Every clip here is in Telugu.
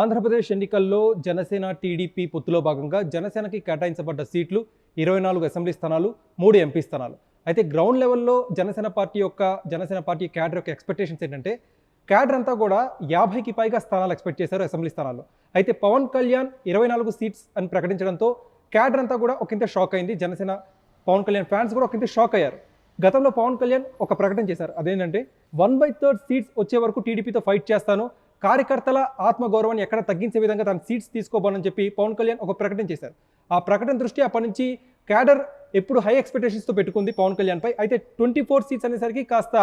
ఆంధ్రప్రదేశ్ ఎన్నికల్లో జనసేన టీడీపీ పొత్తులో భాగంగా జనసేనకి కేటాయించబడ్డ సీట్లు ఇరవై నాలుగు అసెంబ్లీ స్థానాలు మూడు ఎంపీ స్థానాలు. అయితే గ్రౌండ్ లెవెల్లో జనసేన పార్టీ యొక్క జనసేన పార్టీ క్యాడర్ యొక్క ఎక్స్పెక్టేషన్స్ ఏంటంటే క్యాడర్ అంతా కూడా యాభైకి పైగా స్థానాలు ఎక్స్పెక్ట్ చేశారు అసెంబ్లీ స్థానాల్లో. అయితే పవన్ కళ్యాణ్ ఇరవై నాలుగు సీట్స్ అని ప్రకటించడంతో క్యాడర్ అంతా కూడా ఒకంత షాక్ అయింది. జనసేన పవన్ కళ్యాణ్ ఫ్యాన్స్ కూడా ఒకంత షాక్ అయ్యారు. గతంలో పవన్ కళ్యాణ్ ఒక ప్రకటన చేశారు. అదేంటంటే వన్ బై థర్డ్ సీట్స్ వచ్చే వరకు టీడీపీతో ఫైట్ చేస్తాను కార్యకర్తల ఆత్మగౌరవాన్ని ఎక్కడ తగ్గించే విధంగా తన సీట్స్ తీసుకోబోనని చెప్పి పవన్ కళ్యాణ్ ఒక ప్రకటన చేశారు. ఆ ప్రకటన దృష్టి అప్పటి నుంచి క్యాడర్ ఎప్పుడు హై ఎక్స్పెక్టేషన్స్తో పెట్టుకుంది పవన్ కళ్యాణ్పై అయితే ట్వంటీ ఫోర్ సీట్స్ అనేసరికి కాస్త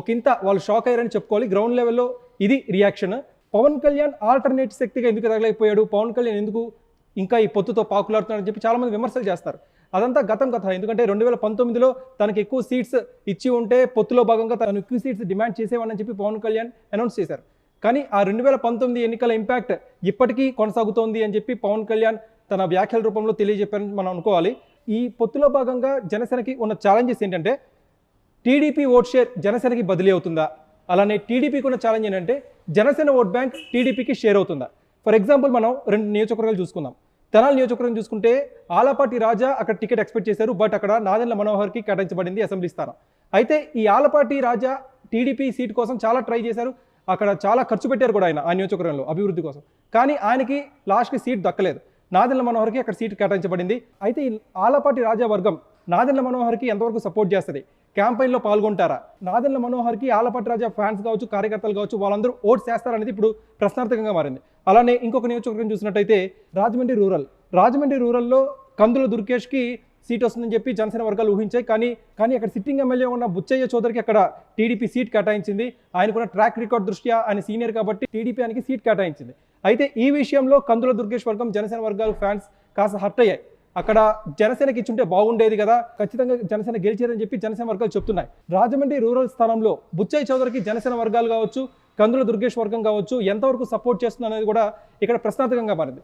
ఒకంత వాళ్ళు షాక్ అయ్యారని చెప్పుకోవాలి. గ్రౌండ్ లెవెల్లో ఇది రియాక్షన్. పవన్ కళ్యాణ్ ఆల్టర్నేట్ శక్తిగా ఎందుకు తగలేకపోయాడు? పవన్ కళ్యాణ్ ఎందుకు ఇంకా ఈ పొత్తుతో పాకులాడుతున్నాడని చెప్పి చాలామంది విమర్శలు చేస్తారు. అదంతా గతం కథ. ఎందుకంటే రెండు వేల పంతొమ్మిదిలో తనకి ఎక్కువ సీట్స్ ఇచ్చి ఉంటే పొత్తులో భాగంగా తను ఎక్కువ సీట్స్ డిమాండ్ చేసేవాడని చెప్పి పవన్ కళ్యాణ్ అనౌన్స్ చేశారు. కానీ ఆ రెండు వేల పంతొమ్మిది ఎన్నికల ఇంపాక్ట్ ఇప్పటికీ కొనసాగుతోంది అని చెప్పి పవన్ కళ్యాణ్ తన వ్యాఖ్యల రూపంలో తెలియజెప్పారని మనం అనుకోవాలి. ఈ పొత్తులో భాగంగా జనసేనకి ఉన్న ఛాలెంజెస్ ఏంటంటే టీడీపీ ఓట్ షేర్ జనసేనకి బదిలీ అవుతుందా? అలానే టీడీపీకి ఉన్న ఛాలెంజ్ ఏంటంటే జనసేన ఓట్ బ్యాంక్ టీడీపీకి షేర్ అవుతుందా? ఫర్ ఎగ్జాంపుల్ మనం రెండు నియోజకవర్గాలు చూసుకుందాం. తెనాలి నియోజకవర్గం చూసుకుంటే ఆలపాటి రాజా అక్కడ టికెట్ ఎక్స్పెక్ట్ చేశారు బట్ అక్కడ నాదెండ్ల మనోహర్కి కేటాయించబడింది అసెంబ్లీ స్థానం. అయితే ఈ ఆలపాటి రాజా టీడీపీ సీట్ కోసం చాలా ట్రై చేశారు. అక్కడ చాలా ఖర్చు పెట్టారు కూడా ఆయన ఆ నియోజకవర్గంలో అభివృద్ధి కోసం. కానీ ఆయనకి లాస్ట్కి సీట్ దక్కలేదు. నాదెండ్ల మనోహర్కి అక్కడ సీట్ కేటాయించబడింది. అయితే ఈ ఆలపాటి రాజా వర్గం నాదెండ్ల మనోహర్కి ఎంతవరకు సపోర్ట్ చేస్తుంది? క్యాంపెయిన్లో పాల్గొంటారా? నాదెండ్ల మనోహర్కి ఆలపాటి రాజా ఫ్యాన్స్ కావచ్చు కార్యకర్తలు కావచ్చు వాళ్ళందరూ ఓట్స్ చేస్తారనేది ఇప్పుడు ప్రశ్నార్థకంగా మారింది. అలానే ఇంకొక నియోజకవర్గం చూసినట్టయితే రాజమండ్రి రూరల్. రాజమండ్రి రూరల్లో కందుల దుర్గేష్కి సీట్ వస్తుందని చెప్పి జనసేన వర్గాలు ఊహించాయి. కానీ కానీ అక్కడ సిట్టింగ్ ఎమ్మెల్యే ఉన్న బుచ్చయ్య చౌదరికి అక్కడ టీడీపీ సీట్ కేటాయించింది. ఆయనకున్న ట్రాక్ రికార్డ్ దృష్ట్యా ఆయన సీనియర్ కాబట్టి టీడీపీ ఆయనకి సీట్ కేటాయించింది. అయితే ఈ విషయంలో కందుల దుర్గేష్ వర్గం జనసేన వర్గాలు ఫ్యాన్స్ కాస్త హర్ట్ అయ్యాయి. అక్కడ జనసేనకి ఇచ్చుంటే బాగుండేది కదా ఖచ్చితంగా జనసేన గెలిచేదని చెప్పి జనసేన వర్గాలు చెప్తున్నాయి. రాజమండ్రి రూరల్ స్థానంలో బుచ్చయ్య చౌదరికి జనసేన వర్గాలు కావచ్చు కందుల దుర్గేష్ వర్గం కావచ్చు ఎంతవరకు సపోర్ట్ చేస్తుంది అనేది కూడా ఇక్కడ ప్రశ్నార్థకంగా మారింది.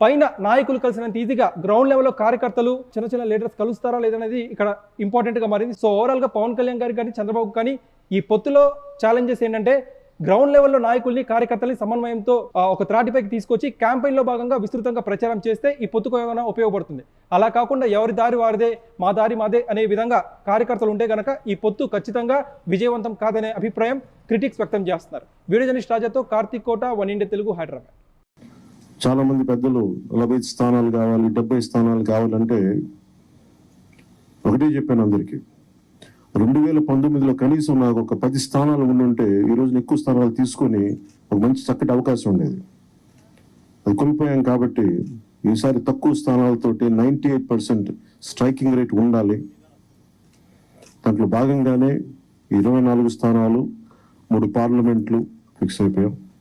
పైన నాయకులు కలిసినంత ఈజీగా గ్రౌండ్ లెవెల్లో కార్యకర్తలు చిన్న చిన్న లీడర్స్ కలుస్తారా లేదనేది ఇక్కడ ఇంపార్టెంట్గా మారింది. సో ఓవరాల్గా పవన్ కళ్యాణ్ గారికి కానీ చంద్రబాబు కానీ ఈ పొత్తులో ఛాలెంజెస్ ఏంటంటే గ్రౌండ్ లెవెల్లో నాయకుల్ని కార్యకర్తల్ని సమన్వయంతో ఒక త్రాటిపైకి తీసుకొచ్చి క్యాంపెయిన్లో భాగంగా విస్తృతంగా ప్రచారం చేస్తే ఈ పొత్తుకు ఏమైనా ఉపయోగపడుతుంది. అలా కాకుండా ఎవరి దారి వారిదే మా దారి మాదే అనే విధంగా కార్యకర్తలు ఉంటే గనక ఈ పొత్తు ఖచ్చితంగా విజయవంతం కాదనే అభిప్రాయం క్రిటిక్స్ వ్యక్తం చేస్తున్నారు. వీడియో జర్నలిస్ట్ రాజాతో కార్తీక్ కోట వన్ ఇండియా తెలుగు హైదరాబాద్ చాలా మంది పెద్దలు నలభై ఐదు స్థానాలు కావాలి డెబ్బై స్థానాలు కావాలంటే ఒకటే చెప్పాను అందరికీ. రెండు వేల పంతొమ్మిదిలో కనీసం నాకు ఒక పది స్థానాలు ఉండుంటే ఈ రోజున ఎక్కువ స్థానాలు తీసుకొని ఒక మంచి చక్కటి అవకాశం ఉండేది. అది కోల్పోయాం కాబట్టి ఈసారి తక్కువ స్థానాలతోటి ninety eight percent striking rate ఉండాలి. దాంట్లో భాగంగానే ఇరవై నాలుగు స్థానాలు మూడు పార్లమెంట్లు ఫిక్స్ అయిపోయాం.